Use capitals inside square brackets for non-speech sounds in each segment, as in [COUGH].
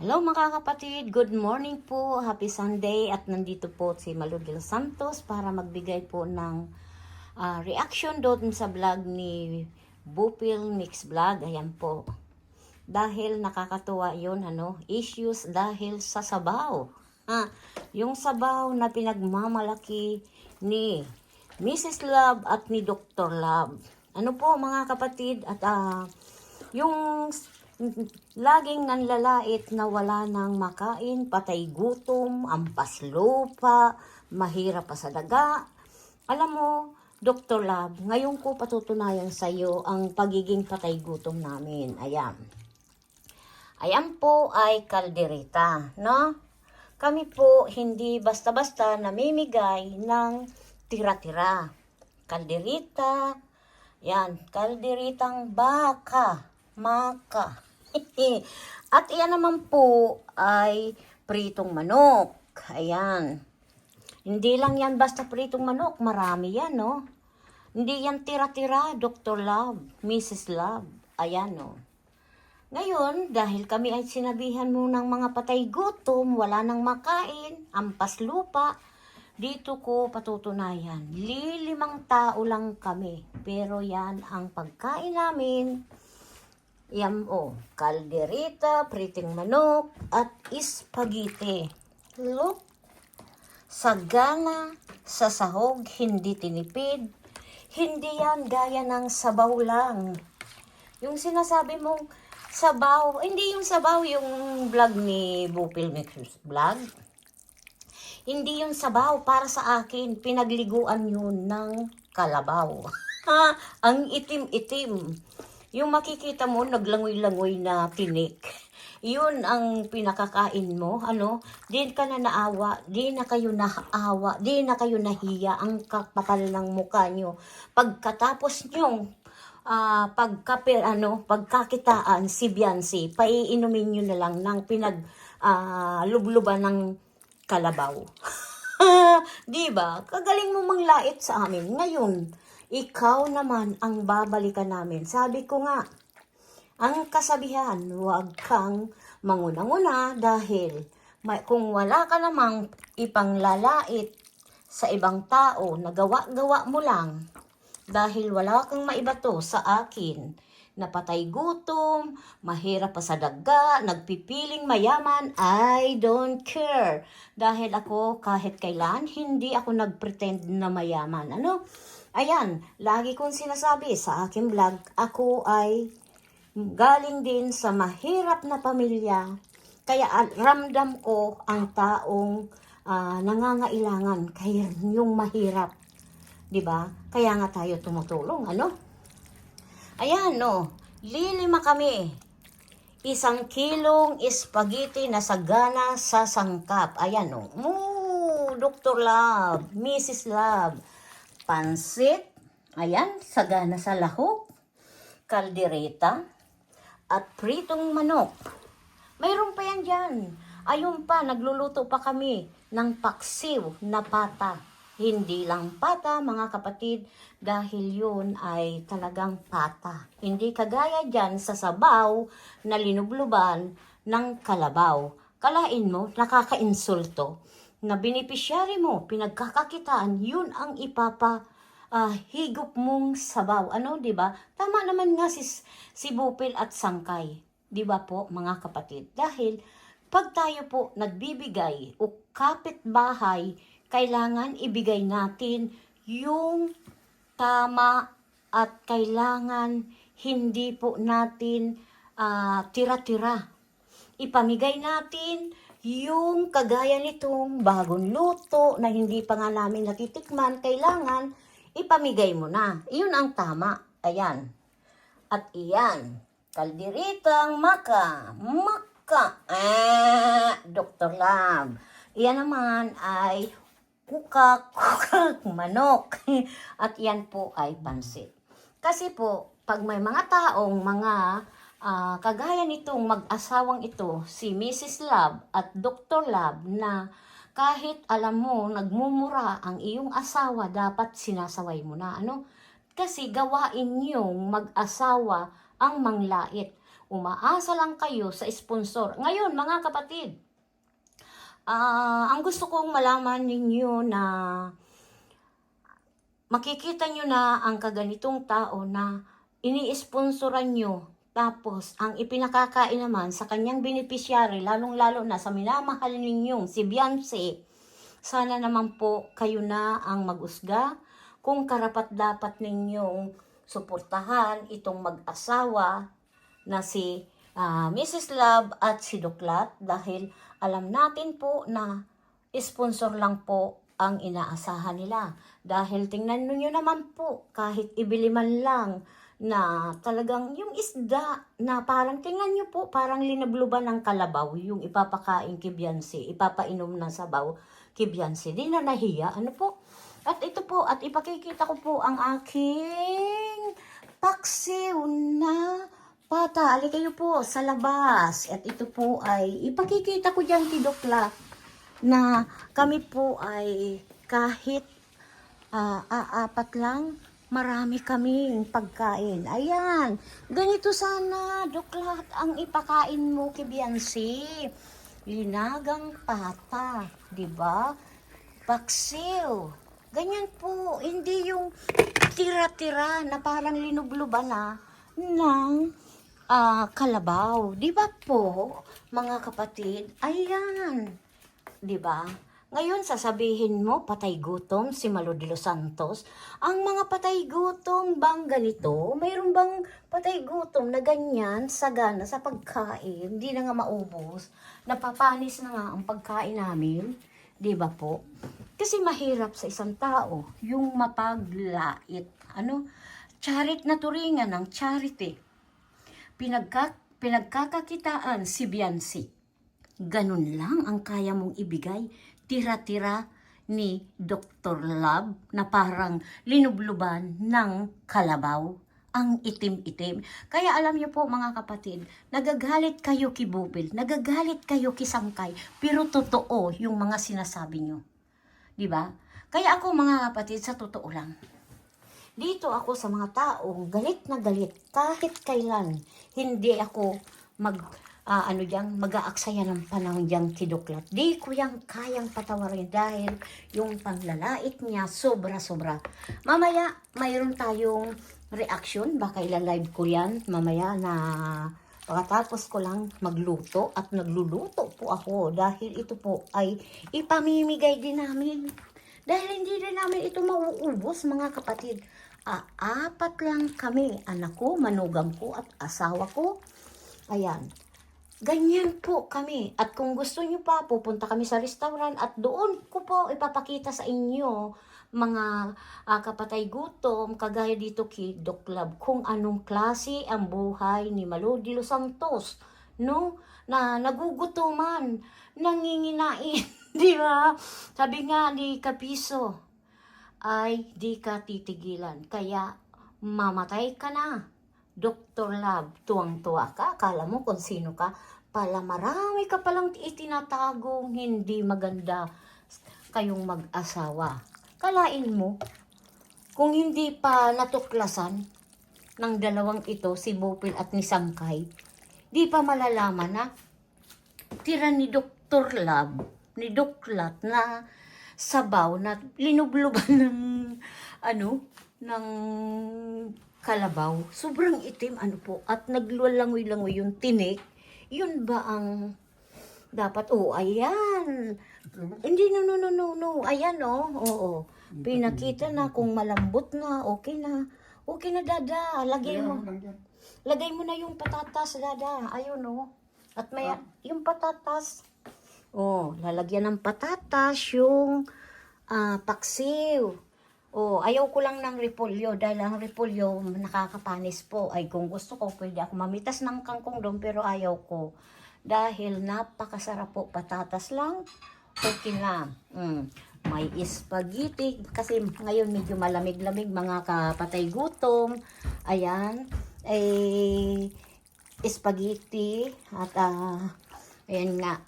Hello mga kapatid, good morning po, happy Sunday at nandito po si Malu de los Santos para magbigay po ng ah, reaction doon sa vlog ni Bupil Mix Vlog, ayan po. Dahil nakakatuwa yun, ano, issues dahil sa sabaw. Ah, yung sabaw na pinagmamalaki ni Mrs. Love at ni Dr. Love. Ano po mga kapatid at ah, yung laging nanlalait na wala nang makain, patay gutom, ampas lupa, mahirap pa sa daga. Alam mo, Dr. Love, ngayon ko patutunayan sa iyo ang pagiging patay gutom namin. Ayan. Ayan po ay kaldereta, no? Kami po hindi basta-basta namimigay ng tira-tira. Kalderita, yan, kalderitang baka, maka. At iyan naman po ay pritong manok. Ayan. Hindi lang yan basta pritong manok, marami yan, no? Hindi yan tira-tira, Dr. Love, Mrs. Love. Ayan, no? Ngayon, dahil kami ay sinabihan mo ng mga patay gutom, wala nang makain, ampas lupa, dito ko patutunayan. Lilimang tao lang kami. Pero yan ang pagkain namin. Yan o, kalderita, priting manok, at spaghetti. Look, sagana, sa sahog, hindi tinipid. Hindi yan gaya ng sabaw lang. Yung sinasabi mong sabaw, hindi yung sabaw yung vlog ni Bupil Mixers vlog. Hindi yung sabaw para sa akin, pinagliguan yun ng kalabaw. [LAUGHS] Ha, ang itim-itim. Yung makikita mo, naglangoy-langoy na tinik. Yun ang pinakakain mo, ano, di ka na naawa, di na kayo naawa, di na kayo nahiya ang kapapal ng mukha nyo. Pagkatapos nyong ah pagkapir ano pagkakitaan si Biancy paiinumin niyo na lang ng pinag lubluban ng kalabaw. [LAUGHS] 'Di ba? Kagaling mo manglait sa amin. Ngayon, ikaw naman ang babalikan namin. Sabi ko nga, ang kasabihan, huwag kang manguna-nguna dahil may, kung wala ka namang ipanglalait sa ibang tao na gawa-gawa mo lang, dahil wala kang maibato sa akin, napatay gutom, mahirap pa sa daga, nagpipiling mayaman, I don't care. Dahil ako kahit kailan, hindi ako nagpretend na mayaman. Ano? Ayan, lagi kong sinasabi sa aking vlog, ako ay galing din sa mahirap na pamilya. Kaya ramdam ko ang taong ah, nangangailangan, kaya yung mahirap. 'di ba? Kaya nga tayo tumutulong, ano? Ayan, no. Lilima kami. Isang kilong spaghetti na sagana sa sangkap. Ayan, no. Moo, Dr. Love, Mrs. Love. Pansit. Ayan, sagana sa lahok. Kaldereta. At pritong manok. Mayroon pa yan dyan. Ayun pa, nagluluto pa kami ng paksiw na pata. Hindi lang pata, mga kapatid, dahil yun ay talagang pata. Hindi kagaya dyan sa sabaw na linubluban ng kalabaw. Kalain mo, nakakainsulto, na beneficiary mo, pinagkakakitaan, yun ang ipapa ah, higop mong sabaw. Ano, di ba? Tama naman nga si, si Bupil at Sangkay. Di ba po, mga kapatid? Dahil pag tayo po nagbibigay o kapitbahay, kailangan ibigay natin yung tama at kailangan hindi po natin ah, tira-tira. Ipamigay natin yung kagaya nitong bagong luto na hindi pa nga namin natitikman, kailangan ipamigay mo na. Iyon ang tama. Ayan. At iyan, kaldiritang maka. Maka. Ah, Dr. Love. Iyan naman ay kukak, kukak, manok. [LAUGHS] At yan po ay pansit. Kasi po, pag may mga taong mga ah, kagaya nitong mag-asawang ito, si Mrs. Love at Dr. Love na kahit alam mo, nagmumura ang iyong asawa, dapat sinasaway mo na. Ano? Kasi gawain niyong mag-asawa ang manglait. Umaasa lang kayo sa sponsor. Ngayon, mga kapatid, ah ang gusto kong malaman ninyo na makikita nyo na ang kaganitong tao na ini-sponsoran nyo tapos, ang ipinakakain naman sa kanyang beneficiary, lalong-lalo na sa minamahal ninyong si Beyonce, sana naman po kayo na ang mag-usga kung karapat-dapat ninyong suportahan itong mag-asawa na si ah, Mrs. Love at si Duklat dahil alam natin po na sponsor lang po ang inaasahan nila. Dahil tingnan nyo naman po, kahit ibili man lang na talagang yung isda na parang tingnan nyo po, parang linabluban ng kalabaw yung ipapakain Beyonce, ipapainom ng sabaw Beyonce. Di na nahiya, ano po? At ito po, at ipakikita ko po ang aking paksiw na pata. Ali kayo po sa labas. At ito po ay ipakikita ko dyan kay Dokla na kami po ay kahit ah, aapat lang, marami kaming pagkain. Ayan, ganito sana, Doklat, ang ipakain mo kay Beyonce. Linagang pata, di ba? Paksiw. Ganyan po, hindi yung tira-tira na parang linubluban na ng ah, kalabaw. Di ba po, mga kapatid? Ayan. Di ba? Ngayon, sasabihin mo, patay gutom si Malo Santos. Ang mga patay gutom bang ganito? Mayroon bang patay gutom na ganyan, sagana sa pagkain? Hindi na nga maubos. Napapanis na nga ang pagkain namin. Di ba po? Kasi mahirap sa isang tao yung mapaglait. Ano? Charit na turingan ng charity. Pinagka, pinagkakakitaan si Beyonce. Ganun lang ang kaya mong ibigay. Tira-tira ni Dr. Love na parang linubluban ng kalabaw. Ang itim-itim. Kaya alam niyo po mga kapatid, nagagalit kayo kay Bubil, nagagalit kayo kay Sangkay, pero totoo yung mga sinasabi niyo. Di ba? Kaya ako mga kapatid, sa totoo lang, dito ako sa mga taong galit na galit kahit kailan hindi ako mag ah, ano diyan mag-aaksaya ng panahon diyang kiduklat. Di ko yang kayang patawarin dahil yung panglalait niya sobra-sobra. Mamaya mayroon tayong reaction, baka ila-live ko yan mamaya na pagkatapos ko lang magluto at nagluluto po ako dahil ito po ay ipamimigay din namin. Dahil hindi rin namin ito mauubos mga kapatid. Ah, apat lang kami, anak ko, manugang ko at asawa ko. Ayan. Ganyan po kami. At kung gusto nyo pa, pupunta kami sa restaurant at doon ko po ipapakita sa inyo mga ah, kapatay gutom, kagaya dito kay Doc Love, kung anong klase ang buhay ni Malo de los Santos, no? Na nagugutuman, nanginginain, [LAUGHS] di ba? Sabi nga ni Kapiso, ay di ka titigilan. Kaya mamatay ka na. Dr. Love, tuwang-tuwa ka. Akala mo kung sino ka. Pala marami ka palang itinatagong hindi maganda kayong mag-asawa. Kalain mo, kung hindi pa natuklasan ng dalawang ito, si Bopil at ni Sangkay, di pa malalaman na tira ni Dr. Love, ni Duklat na sabaw na linubluban [LAUGHS] ng ano, ng kalabaw. Sobrang itim, ano po, at naglulangoy-langoy yung tinik. Yun ba ang dapat? Oh, ayan. Hindi, no, no, no, no, no. Ayan, oh. Oo. Pinakita na kung malambot na, okay na. Okay na, dada. Lagay mo. Lagay mo na yung patatas, dada. Ayun, oh. At may, yung patatas. Oh, lalagyan ng patatas yung ah, paksiw. Oh, ayaw ko lang ng repolyo dahil ang repolyo nakakapanis po. Ay kung gusto ko, pwede ako mamitas ng kangkong doon pero ayaw ko. Dahil napakasarap po patatas lang. Okay na. Mm. May spaghetti kasi ngayon medyo malamig-lamig mga kapatay gutom. Ayan. Eh, spaghetti at ah, ayan nga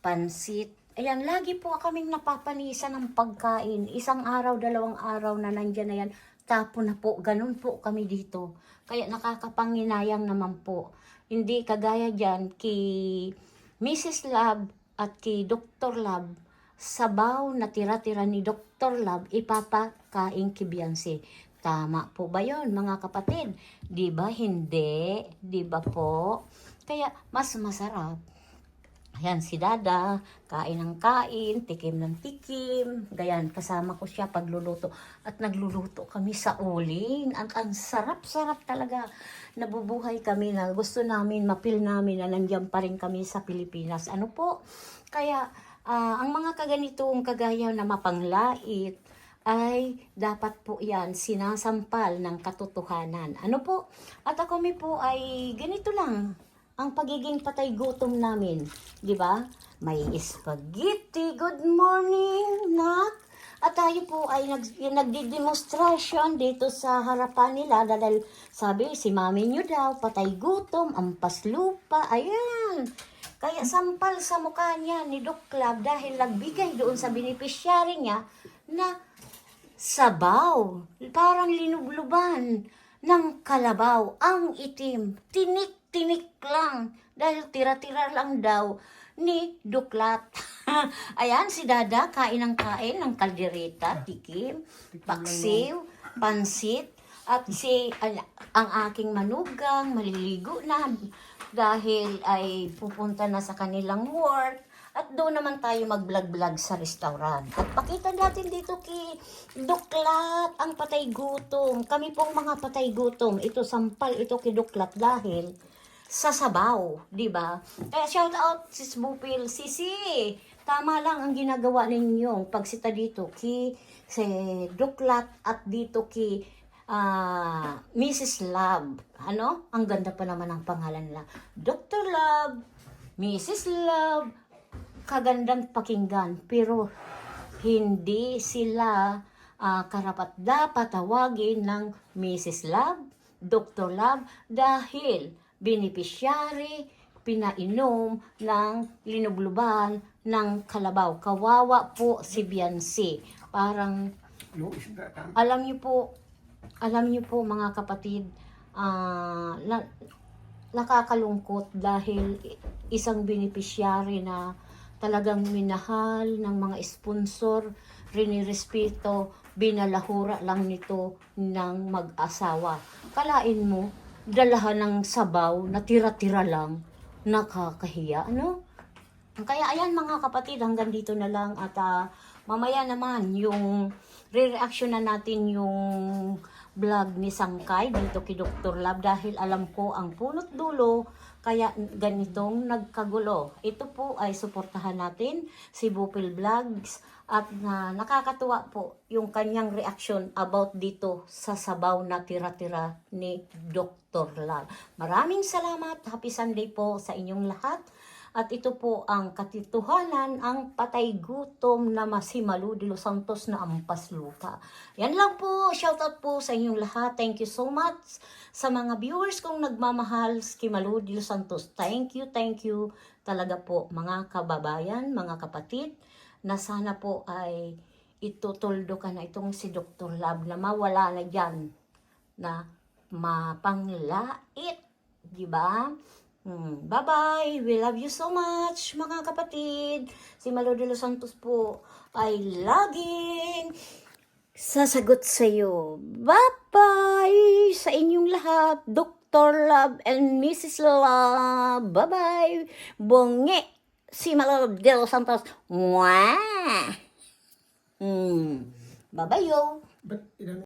pansit. Ayan, lagi po kaming napapanisan ng pagkain. Isang araw, dalawang araw na nandyan na yan. Tapo na po, ganun po kami dito. Kaya nakakapanginayang naman po Hindi kagaya dyan kay Mrs. Love at kay Dr. Love, sabaw na tira-tira ni Dr. Love ipapakain kay Beyonce. Tama po ba yon mga kapatid? Di ba hindi? Di ba po? Kaya mas masarap Ayan, si Dada, kain ng kain, tikim ng tikim. Gayan, kasama ko siya pagluluto. At nagluluto kami sa uling. Ang, ang sarap-sarap talaga. Nabubuhay kami na gusto namin, mapil namin na nandiyan pa rin kami sa Pilipinas. Ano po? Kaya, ah, ang mga kaganitong kagaya na mapanglait, ay dapat po yan sinasampal ng katotohanan. Ano po? At ako mi po ay ganito lang ang pagiging patay gutom namin. Di ba? May spaghetti. Good morning, nak. At tayo po ay nag, yung nagdi-demonstration dito sa harapan nila dahil sabi, si mami nyo daw, patay gutom, ampas lupa, ayan. Kaya sampal sa mukha niya ni Doc Club dahil nagbigay doon sa beneficiary niya na sabaw, parang linubluban ng kalabaw, ang itim, tinik-tinik lang, dahil tira-tira lang daw ni Duklat. [LAUGHS] Ayan, si Dada, kain ng kain ng kaldereta, tikim, paksiw, pansit, at si ang, ang aking manugang maliligo na dahil ay pupunta na sa kanilang work at doon naman tayo mag-vlog-vlog sa restaurant. At pakita natin dito kay Duklat, ang patay gutom. Kami pong mga patay gutom. Ito sampal ito kay Duklat dahil sa sabaw, di ba? Kaya shout out sis Bupil, Sisi. Tama lang ang ginagawa ninyong pagsita dito kay si Duklat at dito kay ah, Mrs. Love. Ano? Ang ganda pa naman ang pangalan nila. Dr. Love, Mrs. Love, kagandang pakinggan pero hindi sila ah, karapat dapat tawagin ng Mrs. Love, Dr. Love dahil beneficiary pinainom ng linubluban ng kalabaw. Kawawa po si Biancy. Parang alam niyo po, alam niyo po mga kapatid, na, nakakalungkot dahil isang beneficiary na talagang minahal ng mga sponsor, rinirespeto, binalahura lang nito ng mag-asawa. Kalain mo, dalahan ng sabaw na tira-tira lang, nakakahiya, ano? Kaya ayan mga kapatid, hanggang dito na lang at ah, mamaya naman yung re-reaction na natin yung vlog ni Sangkay dito kay Dr. Lab dahil alam ko ang punot dulo kaya ganitong nagkagulo. Ito po ay suportahan natin si Bupil Vlogs at na nakakatuwa po yung kanyang reaction about dito sa sabaw na tira-tira ni Dr. Lab. Maraming salamat. Happy Sunday po sa inyong lahat. At ito po ang katituhanan, ang patay gutom na masimalu de Los Santos na ampas lupa. Yan lang po. Shoutout po sa inyong lahat. Thank you so much sa mga viewers kong nagmamahal kay Malu de Los Santos. Thank you, thank you talaga po mga kababayan, mga kapatid na sana po ay itutuldo ka na itong si Dr. Lab na mawala na dyan na mapanglait. Di ba? Hmm, bye-bye. We love you so much, mga kapatid. Si Malo de los Santos po ay laging sasagot sa iyo. Bye-bye sa inyong lahat. Dr. Love and Mrs. Love. Bye-bye. Bonge. Si Malo de los Santos. Mwah! Hmm. Bye-bye, yo. Ilan